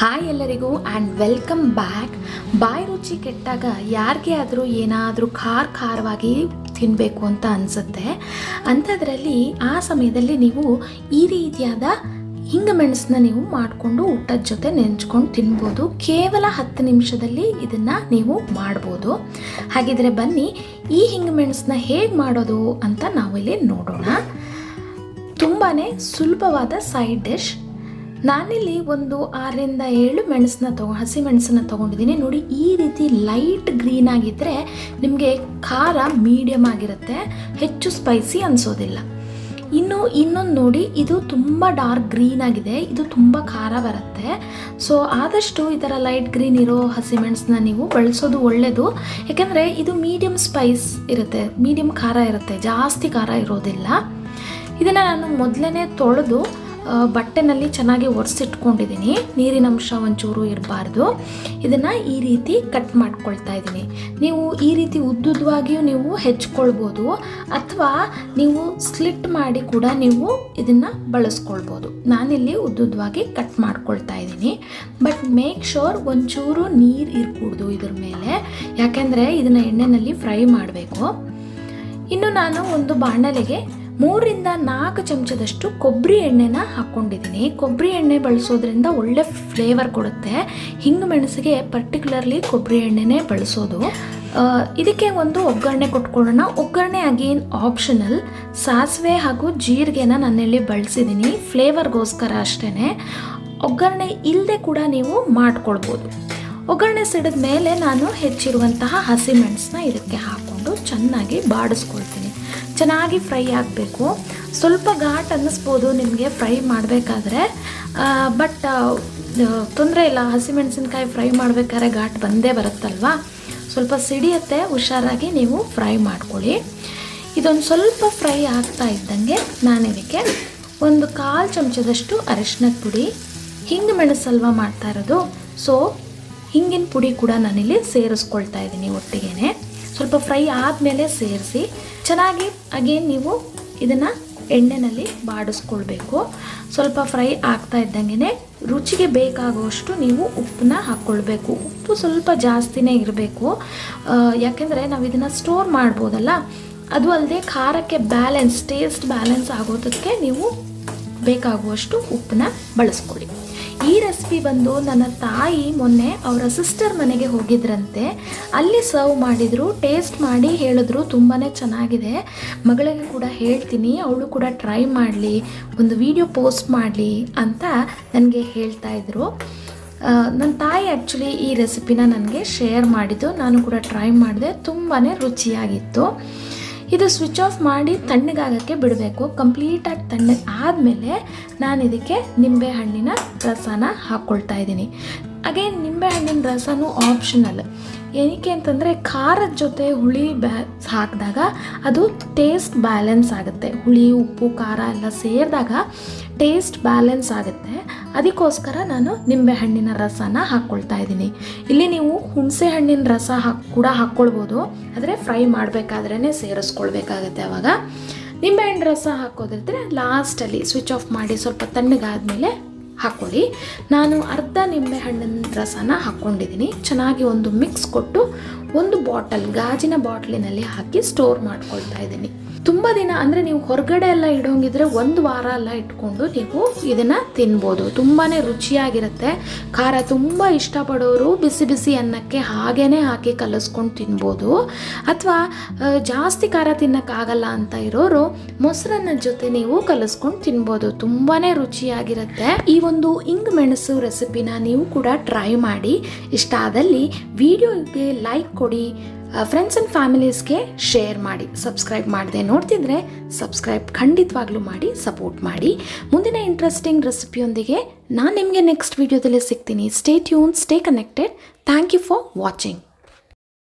Hi ಎಲ್ಲರಿಗೂ and welcome back ಬಾಯಿ ರುಚಿ ಕೆಟ್ಟಾಗ ಯಾರಿಗೆ ಆದರೂ ಏನಾದರೂ ಖಾರ ಖಾರವಾಗಿ ತಿನ್ನಬೇಕು ಅಂತ ಅನಿಸುತ್ತೆ. ಅಂಥದ್ರಲ್ಲಿ ಆ ಸಮಯದಲ್ಲಿ ನೀವು ಈ ರೀತಿಯಾದ ಹಿಂಗ ಮೆಣಸನ್ನ ನೀವು ಮಾಡಿಕೊಂಡು ಊಟದ ಜೊತೆ ನೆಂಚ್ಕೊಂಡು ತಿನ್ಬೋದು. ಕೇವಲ ಹತ್ತು ನಿಮಿಷದಲ್ಲಿ ಇದನ್ನು ನೀವು ಮಾಡ್ಬೋದು. ಹಾಗಿದ್ರೆ ಬನ್ನಿ, ಈ ಹಿಂಗ ಮೆಣಸನ್ನ ಹೇಗೆ ಮಾಡೋದು ಅಂತ ನಾವಿಲ್ಲಿ ನೋಡೋಣ. ತುಂಬಾ ಸುಲಭವಾದ ಸೈಡ್ ಡಿಶ್ ನಾನಿಲ್ಲಿ ಒಂದು ಆರರಿಂದ ಏಳು ಮೆಣಸನ್ನ ತಗೊ, ಹಸಿ ಮೆಣಸನ್ನ ತೊಗೊಂಡಿದ್ದೀನಿ. ನೋಡಿ, ಈ ರೀತಿ ಲೈಟ್ ಗ್ರೀನ್ ಆಗಿದ್ದರೆ ನಿಮಗೆ ಖಾರ ಮೀಡಿಯಮ್ ಆಗಿರುತ್ತೆ. ಹೆಚ್ಚು ಸ್ಪೈಸಿ ಅನಿಸೋದಿಲ್ಲ. ಇನ್ನು, ಇನ್ನೊಂದು ನೋಡಿ, ಇದು ತುಂಬ ಡಾರ್ಕ್ ಗ್ರೀನ್ ಆಗಿದೆ. ಇದು ತುಂಬ ಖಾರ ಬರುತ್ತೆ. ಸೊ, ಆದಷ್ಟು ಈ ಥರ ಲೈಟ್ ಗ್ರೀನ್ ಇರೋ ಹಸಿಮೆಣಸನ್ನ ನೀವು ಬಳಸೋದು ಒಳ್ಳೆಯದು ಯಾಕೆಂದರೆ ಇದು ಮೀಡಿಯಮ್ ಸ್ಪೈಸ್ ಇರುತ್ತೆ. ಮೀಡಿಯಮ್ ಖಾರ ಇರುತ್ತೆ. ಜಾಸ್ತಿ ಖಾರ ಇರೋದಿಲ್ಲ. ಇದನ್ನು ನಾನು ಮೊದಲನೇ ತೊಳೆದು ಬಟ್ಟೆನಲ್ಲಿ ಚೆನ್ನಾಗಿ ಒರೆಸಿಟ್ಕೊಂಡಿದ್ದೀನಿ. ನೀರಿನ ಅಂಶ ಒಂಚೂರು ಇರಬಾರ್ದು. ಇದನ್ನು ಈ ರೀತಿ ಕಟ್ ಮಾಡ್ಕೊಳ್ತಾ ಇದ್ದೀನಿ. ನೀವು ಈ ರೀತಿ ಉದ್ದುದ್ದವಾಗಿಯೂ ನೀವು ಹೆಚ್ಕೊಳ್ಬೋದು. ಅಥವಾ ನೀವು ಸ್ಲಿಟ್ ಮಾಡಿ ಕೂಡ ನೀವು ಇದನ್ನು ಬಳಸ್ಕೊಳ್ಬೋದು. ನಾನಿಲ್ಲಿ ಉದ್ದುದ್ದವಾಗಿ ಕಟ್ ಮಾಡ್ಕೊಳ್ತಾ ಇದ್ದೀನಿ. ಬಟ್ ಮೇಕ್ ಶೋರ್ ಒಂಚೂರು ನೀರು ಇರಕೂಡ್ದು ಇದ್ರ ಮೇಲೆ. ಯಾಕೆಂದರೆ ಇದನ್ನು ಎಣ್ಣೆಯಲ್ಲಿ ಫ್ರೈ ಮಾಡಬೇಕು. ಇನ್ನು ನಾನು ಒಂದು ಬಾಣಲೆಗೆ ಮೂರಿಂದ ನಾಲ್ಕು ಚಮಚದಷ್ಟು ಕೊಬ್ಬರಿ ಎಣ್ಣೆನ ಹಾಕ್ಕೊಂಡಿದ್ದೀನಿ. ಕೊಬ್ಬರಿ ಎಣ್ಣೆ ಬಳಸೋದ್ರಿಂದ ಒಳ್ಳೆ ಫ್ಲೇವರ್ ಕೊಡುತ್ತೆ. ಹಿಂಗು ಮೆಣಸಿಗೆ ಪರ್ಟಿಕ್ಯುಲರ್ಲಿ ಕೊಬ್ಬರಿ ಎಣ್ಣೆನೇ ಬಳಸೋದು. ಇದಕ್ಕೆ ಒಂದು ಒಗ್ಗರಣೆ ಕೊಟ್ಕೊಳ್ಳೋಣ. ಒಗ್ಗರಣೆ ಅಗೇನ್ ಆಪ್ಷನಲ್ ಸಾಸಿವೆ ಹಾಗೂ ಜೀರಿಗೆನ ನನ್ನಲ್ಲಿ ಬಳಸಿದ್ದೀನಿ. ಫ್ಲೇವರ್ಗೋಸ್ಕರ ಅಷ್ಟೇ ಒಗ್ಗರಣೆ ಇಲ್ಲದೆ ಕೂಡ ನೀವು ಮಾಡ್ಕೊಳ್ಬೋದು. ಒಗ್ಗರಣೆ ಸಿಡಿದ ಮೇಲೆ ನಾನು ಹೆಚ್ಚಿರುವಂತಹ ಹಸಿಮೆಣಸನ್ನ ಇದಕ್ಕೆ ಹಾಕ್ಕೊಂಡು ಚೆನ್ನಾಗಿ ಬಾಡಿಸ್ಕೊಳ್ತೀನಿ. ಚೆನ್ನಾಗಿ ಫ್ರೈ ಆಗಬೇಕು. ಸ್ವಲ್ಪ ಘಾಟ್ ಅನ್ನಿಸ್ಬೋದು ನಿಮಗೆ ಫ್ರೈ ಮಾಡಬೇಕಾದ್ರೆ. ಬಟ್ ತೊಂದರೆ ಇಲ್ಲ. ಹಸಿಮೆಣಸಿನ್ಕಾಯಿ ಫ್ರೈ ಮಾಡಬೇಕಾದ್ರೆ ಘಾಟ್ ಬಂದೇ ಬರುತ್ತಲ್ವಾ? ಸ್ವಲ್ಪ ಸಿಡಿಯತ್ತೆ, ಹುಷಾರಾಗಿ ನೀವು ಫ್ರೈ ಮಾಡ್ಕೊಳ್ಳಿ. ಇದೊಂದು ಸ್ವಲ್ಪ ಫ್ರೈ ಆಗ್ತಾ ಇದ್ದಂಗೆ ನಾನು ಇದಕ್ಕೆ ಒಂದು ಕಾಲು ಚಮಚದಷ್ಟು ಅರಿಶಿನದ ಪುಡಿ, ಹಿಂಗೆ ಮೆಣಸಲ್ವ ಮಾಡ್ತಾ ಇರೋದು. ಸೊ ಹಿಂಗಿನ ಪುಡಿ ಕೂಡ ನಾನಿಲ್ಲಿ ಸೇರಿಸ್ಕೊಳ್ತಾ ಇದ್ದೀನಿ ಒಟ್ಟಿಗೆ ಸ್ವಲ್ಪ ಫ್ರೈ ಆದಮೇಲೆ ಸೇರಿಸಿ ಚೆನ್ನಾಗಿ ಅಗೇನ್ ನೀವು ಇದನ್ನು ಎಣ್ಣೆನಲ್ಲಿ ಬಾಡಿಸ್ಕೊಳ್ಬೇಕು. ಸ್ವಲ್ಪ ಫ್ರೈ ಆಗ್ತಾ ಇದ್ದಂಗೆ ರುಚಿಗೆ ಬೇಕಾಗುವಷ್ಟು ನೀವು ಉಪ್ಪನ್ನ ಹಾಕ್ಕೊಳ್ಬೇಕು. ಉಪ್ಪು ಸ್ವಲ್ಪ ಜಾಸ್ತಿನೇ ಇರಬೇಕು. ಯಾಕೆಂದರೆ ನಾವು ಇದನ್ನು ಸ್ಟೋರ್ ಮಾಡ್ಬೋದಲ್ಲ? ಅದು ಅಲ್ಲದೆ ಖಾರಕ್ಕೆ ಬ್ಯಾಲೆನ್ಸ್ ಟೇಸ್ಟ್ ಬ್ಯಾಲೆನ್ಸ್ ಆಗೋದಕ್ಕೆ ನೀವು ಬೇಕಾಗುವಷ್ಟು ಉಪ್ಪನ್ನ ಬಳಸ್ಕೊಳ್ಳಿ. ಈ ರೆಸಿಪಿ ಬಂದು ನನ್ನ ತಾಯಿ ಮೊನ್ನೆ ಅವರ ಸಿಸ್ಟರ್ ಮನೆಗೆ ಹೋಗಿದ್ರಂತೆ. ಅಲ್ಲಿ ಸರ್ವ್ ಮಾಡಿದರು ಟೇಸ್ಟ್ ಮಾಡಿ ಹೇಳಿದ್ರು ತುಂಬಾ ಚೆನ್ನಾಗಿದೆ. ಮಗಳಿಗೆ ಕೂಡ ಹೇಳ್ತೀನಿ, ಅವಳು ಕೂಡ ಟ್ರೈ ಮಾಡಲಿ, ಒಂದು ವಿಡಿಯೋ ಪೋಸ್ಟ್ ಮಾಡಲಿ ಅಂತ ನನಗೆ ಹೇಳ್ತಾ ಇದ್ರು. ನನ್ನ ತಾಯಿ ಆ್ಯಕ್ಚುಲಿ ಈ ರೆಸಿಪಿನ ನನಗೆ ಶೇರ್ ಮಾಡಿದ್ದು, ನಾನು ಕೂಡ ಟ್ರೈ ಮಾಡಿದೆ ತುಂಬಾ ರುಚಿಯಾಗಿತ್ತು. ಇದು ಸ್ವಿಚ್ ಆಫ್ ಮಾಡಿ ತಣ್ಣಗಾಗಕ್ಕೆ ಬಿಡಬೇಕು. ಕಂಪ್ಲೀಟಾಗಿ ತಣ್ಣಗೆ ಆದಮೇಲೆ ನಾನು ಇದಕ್ಕೆ ನಿಂಬೆ ಹಣ್ಣಿನ ರಸನ ಹಾಕ್ಕೊಳ್ತಾ ಇದ್ದೀನಿ. ಅಗೇನ್ ನಿಂಬೆಹಣ್ಣಿನ ರಸನೂ ಆಪ್ಷನಲ್ ಏನಕ್ಕೆ ಅಂತಂದರೆ ಖಾರದ ಜೊತೆ ಹುಳಿ ಬ್ಯಾ ಹಾಕಿದಾಗ ಅದು ಟೇಸ್ಟ್ ಬ್ಯಾಲೆನ್ಸ್ ಆಗುತ್ತೆ. ಹುಳಿ, ಉಪ್ಪು, ಖಾರ ಎಲ್ಲ ಸೇರಿದಾಗ ಟೇಸ್ಟ್ ಬ್ಯಾಲೆನ್ಸ್ ಆಗುತ್ತೆ. ಅದಕ್ಕೋಸ್ಕರ ನಾನು ನಿಂಬೆಹಣ್ಣಿನ ರಸನ ಹಾಕ್ಕೊಳ್ತಾ ಇದ್ದೀನಿ. ಇಲ್ಲಿ ನೀವು ಹುಣಸೆ ಹಣ್ಣಿನ ರಸ ಹಾಕ್, ಕೂಡ ಹಾಕ್ಕೊಳ್ಬೋದು ಆದರೆ ಫ್ರೈ ಮಾಡಬೇಕಾದ್ರೇ ಸೇರಿಸ್ಕೊಳ್ಬೇಕಾಗತ್ತೆ ಅವಾಗ. ನಿಂಬೆಹಣ್ಣು ರಸ ಹಾಕೋದಿದ್ರೆ ಲಾಸ್ಟಲ್ಲಿ ಸ್ವಿಚ್ ಆಫ್ ಮಾಡಿ ಸ್ವಲ್ಪ ತಣ್ಣಗಾದ್ಮೇಲೆ ಹಾಕ್ಕೊಳ್ಳಿ ನಾನು ಅರ್ಧ ನಿಂಬೆ ಹಣ್ಣಿನ ರಸನ ಹಾಕ್ಕೊಂಡಿದ್ದೀನಿ ಚೆನ್ನಾಗಿ ಒಂದು ಮಿಕ್ಸ್ ಕೊಟ್ಟು ಒಂದು ಬಾಟಲ್, ಗಾಜಿನ ಬಾಟ್ಲಿನಲ್ಲಿ ಹಾಕಿ ಸ್ಟೋರ್ ಮಾಡ್ಕೊಳ್ತಾ ಇದ್ದೀನಿ. ತುಂಬ ದಿನ ಅಂದರೆ ನೀವು ಹೊರಗಡೆ ಎಲ್ಲ ಇಡೋಂಗಿದ್ರೆ ಒಂದು ವಾರ ಎಲ್ಲ ಇಟ್ಕೊಂಡು ನೀವು ಇದನ್ನು ತಿನ್ಬೋದು. ತುಂಬಾ ರುಚಿಯಾಗಿರುತ್ತೆ. ಖಾರ ತುಂಬ ಇಷ್ಟಪಡೋರು ಬಿಸಿ ಬಿಸಿ ಅನ್ನಕ್ಕೆ ಹಾಗೇ ಹಾಕಿ ಕಲಿಸ್ಕೊಂಡು ತಿನ್ಬೋದು. ಅಥವಾ ಜಾಸ್ತಿ ಖಾರ ತಿನ್ನೋಕ್ಕಾಗಲ್ಲ ಅಂತ ಇರೋರು ಮೊಸರನ್ನ ಜೊತೆ ನೀವು ಕಲಸ್ಕೊಂಡು ತಿನ್ಬೋದು. ತುಂಬಾ ರುಚಿಯಾಗಿರುತ್ತೆ. ಈ ಒಂದು ಇಂಗ್ ಮೆಣಸು ರೆಸಿಪಿನ ನೀವು ಕೂಡ ಟ್ರೈ ಮಾಡಿ. ಇಷ್ಟ ಆದಲ್ಲಿ ವಿಡಿಯೋಗೆ ಲೈಕ್ ಕೊಡಿ. ಫ್ರೆಂಡ್ಸ್ ಆ್ಯಂಡ್ ಫ್ಯಾಮಿಲೀಸ್ಗೆ ಶೇರ್ ಮಾಡಿ ಸಬ್ಸ್ಕ್ರೈಬ್ ಮಾಡದೆ. ನೋಡ್ತಿದ್ರೆ ಸಬ್ಸ್ಕ್ರೈಬ್ ಖಂಡಿತವಾಗ್ಲೂ ಮಾಡಿ ಸಪೋರ್ಟ್ ಮಾಡಿ. ಮುಂದಿನ ಇಂಟ್ರೆಸ್ಟಿಂಗ್ ರೆಸಿಪಿಯೊಂದಿಗೆ ನಾನು ನಿಮಗೆ ನೆಕ್ಸ್ಟ್ ವಿಡಿಯೋದಲ್ಲಿ ಸಿಗ್ತೀನಿ. Stay tune stay connected thank you for watching